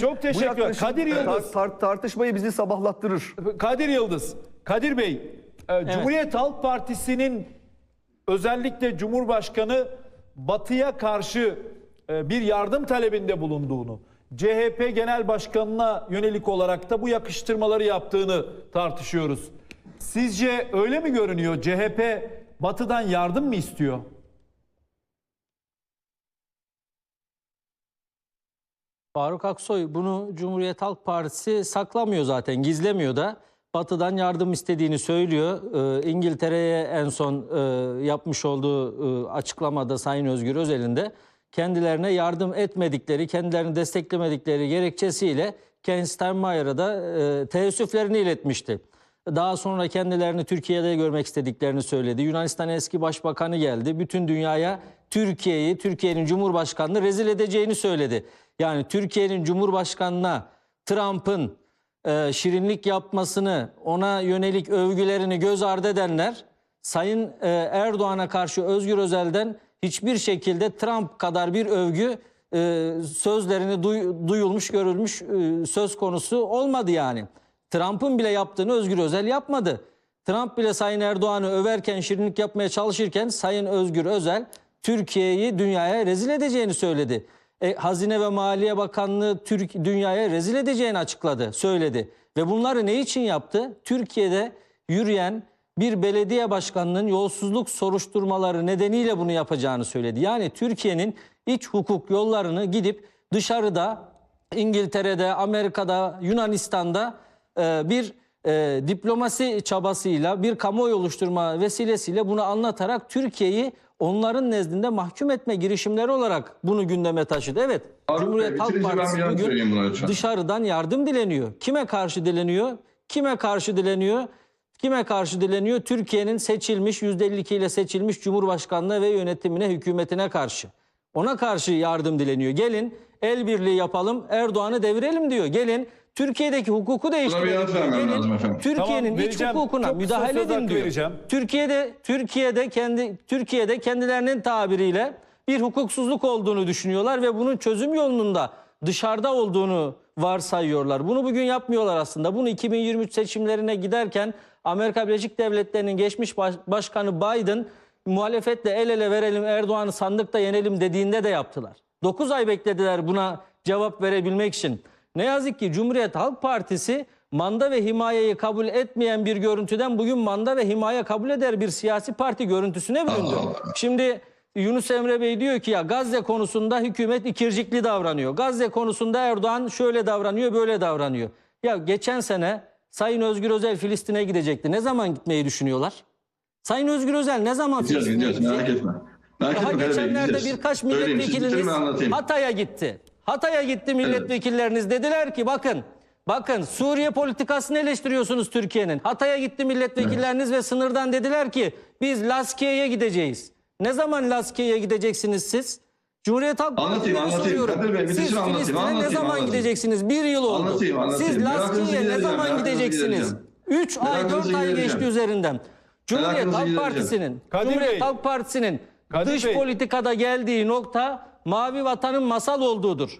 Çok teşekkürler. yaklaşım Kadir Yıldız. tar- tar- tartışmayı bizi sabahlattırır. Kadir Yıldız. Kadir Bey, e, Cumhuriyet Halk Partisi'nin özellikle Cumhurbaşkanı Batı'ya karşı e, bir yardım talebinde bulunduğunu, CHP Genel Başkanı'na yönelik olarak da bu yakıştırmaları yaptığını tartışıyoruz. Sizce öyle mi görünüyor? CHP Batı'dan yardım mı istiyor? Faruk Aksoy bunu Cumhuriyet Halk Partisi saklamıyor zaten, gizlemiyor da. Batı'dan yardım istediğini söylüyor. Ee, İngiltere'ye en son e, yapmış olduğu e, açıklamada Sayın Özgür Özel'in de kendilerine yardım etmedikleri, kendilerini desteklemedikleri gerekçesiyle Ken Steinmeier'a da e, teessüflerini iletmişti. Daha sonra kendilerini Türkiye'de görmek istediklerini söyledi. Yunanistan eski başbakanı geldi. Bütün dünyaya Türkiye'yi, Türkiye'nin Cumhurbaşkanını rezil edeceğini söyledi. Yani Türkiye'nin Cumhurbaşkanına Trump'ın e, şirinlik yapmasını, ona yönelik övgülerini göz ardı edenler Sayın e, Erdoğan'a karşı Özgür Özel'den hiçbir şekilde Trump kadar bir övgü e, sözlerini duy- duyulmuş, görülmüş e, söz konusu olmadı yani. Trump'ın bile yaptığını Özgür Özel yapmadı. Trump bile Sayın Erdoğan'ı överken, şirinlik yapmaya çalışırken Sayın Özgür Özel Türkiye'yi dünyaya rezil edeceğini söyledi. E, Hazine ve Maliye Bakanlığı Türk dünyaya rezil edeceğini açıkladı, söyledi. Ve bunları ne için yaptı? Türkiye'de yürüyen bir belediye başkanının yolsuzluk soruşturmaları nedeniyle bunu yapacağını söyledi. Yani Türkiye'nin iç hukuk yollarını gidip dışarıda İngiltere'de, Amerika'da, Yunanistan'da e, bir e, diplomasi çabasıyla, bir kamuoyu oluşturma vesilesiyle bunu anlatarak Türkiye'yi onların nezdinde mahkum etme girişimleri olarak bunu gündeme taşıdı. Evet, Bey, Cumhuriyet Halk Partisi bugün dışarıdan yardım dileniyor. Kime karşı dileniyor? Kime karşı dileniyor? Kime karşı dileniyor? Türkiye'nin seçilmiş, %52 ile seçilmiş Cumhurbaşkanlığı ve yönetimine, hükümetine karşı. Ona karşı yardım dileniyor. Gelin el birliği yapalım, Erdoğan'ı devirelim diyor. Gelin Türkiye'deki hukuku değiştirelim Gelin. Türkiye'nin Tamam, iç hukukuna Çok müdahale edin diyor. vereceğim. Türkiye'de Türkiye'de kendi Türkiye'de kendilerinin tabiriyle bir hukuksuzluk olduğunu düşünüyorlar ve bunun çözüm yolunun da dışarıda olduğunu varsayıyorlar. Bunu bugün yapmıyorlar aslında. Bunu 2023 seçimlerine giderken Amerika Birleşik Devletleri'nin geçmiş baş- başkanı Biden muhalefetle el ele verelim Erdoğan'ı sandıkta yenelim dediğinde de yaptılar. 9 ay beklediler buna cevap verebilmek için. Ne yazık ki Cumhuriyet Halk Partisi manda ve himayeyi kabul etmeyen bir görüntüden bugün manda ve himaye kabul eder bir siyasi parti görüntüsüne büründü. Şimdi Yunus Emre Bey diyor ki ya Gazze konusunda hükümet ikircikli davranıyor. Gazze konusunda Erdoğan şöyle davranıyor, böyle davranıyor. Ya geçen sene Sayın Özgür Özel Filistin'e gidecekti. Ne zaman gitmeyi düşünüyorlar? Sayın Özgür Özel ne zaman Gideceğiz Filistin'e gideceğiz merak etme. Merak Daha etme geçenlerde birkaç milletvekiliniz. Hatay'a gitti. Hatay'a gitti milletvekilleriniz dediler ki bakın bakın Suriye politikasını eleştiriyorsunuz Türkiye'nin. Hatay'a gitti milletvekilleriniz ve sınırdan dediler ki biz Laskiye'ye gideceğiz. Ne zaman Laskiye'ye gideceksiniz siz? Cumhuriyet Halk Anlatayım, anlatayım. soruyorum. Kadir Bey, bitirsin Siz anlatayım, Filistin'e ne anlatayım, zaman anlatayım. gideceksiniz? Bir yıl oldu. Anlatayım, anlatayım. Siz Laskiye'ye ne zaman gideceksiniz? gidereceğim. 3 ay 4 Merakınızı ay geçti üzerinden. Cumhuriyet Halk. Partisi'nin Cumhuriyet. Halk Partisi'nin dış Bey. politikada geldiği nokta mavi vatanın masal olduğudur.